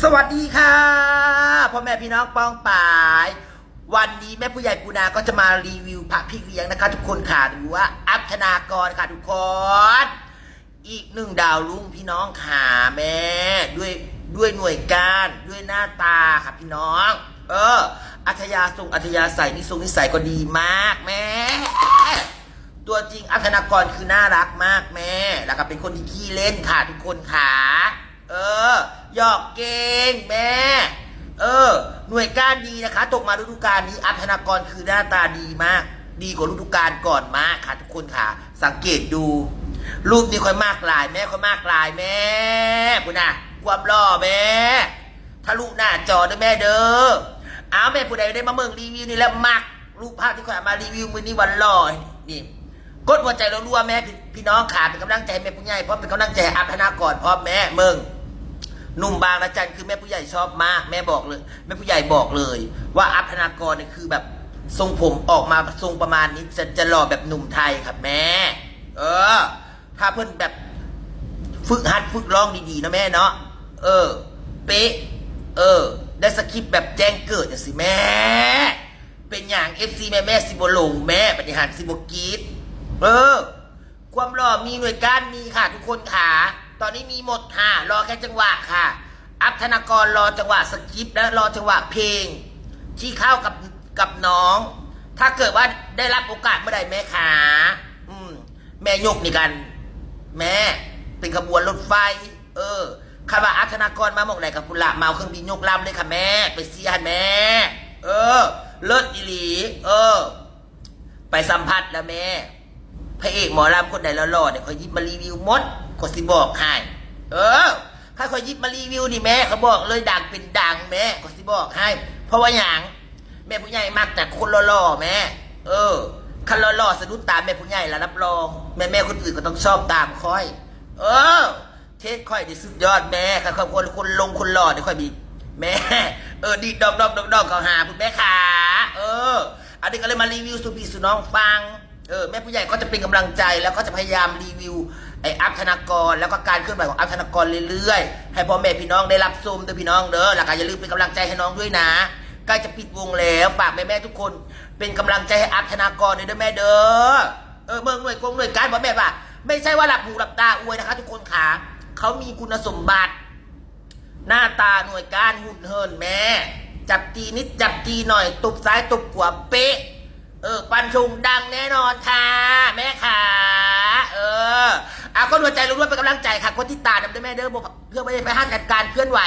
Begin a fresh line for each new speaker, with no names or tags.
สวัสดีค่ะพ่อแม่พี่น้องป้องปาย วันนี้แม่ผู้ใหญ่ปูนาก็จะมารีวิวพระพี่เลี้ยงนะคะ ทุกคนค่ะหรือว่าอัพธนากรค่ะทุกคน อีกหนึ่งดาวรุ่งพี่น้องค่ะแม่ด้วยด้วยหน่วยการด้วยหน้าตาค่ะพี่น้อง เออ อัธยาทรงอัธยาศัยนิสงนิสัยก็ดีมากแม่ตัวจริงอัธนากรคือน่ารักมากแม่ แล้วก็เป็นคนที่ขี้เล่นค่ะทุกคนค่ะ อหยอกเก่งแม่ เออ หน่วยก้านดีนะคะ ตกมาฤดูกาลนี้อัธนากรคือหน้าตาดีมาก ดีกว่าฤดูกาลก่อนมากค่ะทุกคนค่ะ สังเกตดู รูปนี้ค่อยมากลายแม่ค่อยมากลายแม่คุณน่ะความหล่อแม่ทะลุหน้าจอด้อแม่เด้อเอาแม่ผู้ใดได้มาเมืองรีวิวนี่แล้วมักรูปภาพที่ค่อยเอามารีวิวมือนี้วันหล่อนี่กดหัวใจเรารัวแม่พี่น้องขาเป็นกำลังใจแม่ผู้ใหญ่พราะเป็นกำลังใจอัพธนากรพร้อมแม่เมือง หนุ่มบางระจันคือแม่ผู้ใหญ่ชอบมาก แม่บอกเลย แม่ผู้ใหญ่บอกเลย ว่าอัพธนากรเนี่ยคือแบบทรงผมออกมาทรงประมาณนี้จะจะหล่อแบบหนุ่มไทยครับแม่ เออ ถ้าเพิ่อนแบบฝึกหัดฝึกร้องดีๆนะแม่เนาะเออ เป๊ะ เออ ได้สคริปต์แบบแจ้งเกิดอย่างสิแม่ เป็นอย่างเอฟซีแม่แม่สิโบลงแม่ปฏิหารสิโบกีดเออ ความรอมีหน่วยการมีค่ะทุกคนค่ะ ตอนนี้มีหมดค่ะ รอแค่จังหวะค่ะ อัพธนากรรอจังหวะสคริปต์และรอจังหวะเพลง ที่เข้ากับกับน้อง ถ้าเกิดว่าได้รับโอกาสเมื่อใดแม่ขาอืมแม่ยกนี่กัน แม่เป็นขบวนรถไฟ เออคาว่าอัธนากรมาหมกไหนกับพุละเมาเครื่องบินยกลำเลยค่ะแม่ ไปเสียแม่ เออ เลิศอีหลี เออ ไปสัมผัสแล้วแม่พระเอกหมอลำคนไหนหล่อเนี่ยเขาหยิบมารีวิวมด ก็สิบอกให้เออถ้าเขาหยิบมารีวิวนี่แม่เขาบอกเลยดังเป็นดังแม่ก็สิบอกให้ เพราะว่าอย่างแม่ผู้ใหญ่มักแต่คนหล่อๆแม่ เออคันหล่อๆสะดุดตามแม่ผู้ใหญ่ล้วรับรอง แม่แม่คนอื่นก็ต้องชอบตามค่อย เออ เทศค่อยด้สุดยอดแม่คันคนคนลงคนหล่อเนี่ยค่อยมีแม่ เออดีดอกดอกดอกดอกเขาหาคุณแม่ขาเออ อันนี้ก็เลยมารีวิวสุพีสุน้องฟังเออแม่ผู้ใหญ่ก็จะเป็นกำลังใจแล้วก็จะพยายามรีวิว ไอ้อัพธนากรแล้วก็การเคลื่อนไหวของอัพธนากรเรื่อยๆ ให้พ่อแม่พี่น้องได้รับชมด้วยพี่น้องเด้อแล้วก็อย่าลืมเป็นกำลังใจให้น้องด้วยนะใกล้จะปิดวงแล้วฝากแม่แม่ทุกคนเป็นกำลังใจให้อัพธนากรด้วยเด้อแม่เด้อเออเมืองหน่วยกงหน่วยการพ่อแม่ป่ะไม่ใช่ว่าหลับหูหลับตาอวยนะคะ ทุกคนขาเขามีคุณสมบัติ หน้าตาหน่วยการหุ่นเหินแม่ จับจีนิดจับจีหน่อยตุบซ้ายตุบขวาเป๊ะเออปันชงดังแน่นอนค่ะ แม่ขาเออเอา ก็หัวใจรู้ว่าเป็นกำลังใจค่ะคนที่ตาดำด้แม่เด้อบ่เพื่อไม่ได้ไปห้ามการเคลื่อนไหว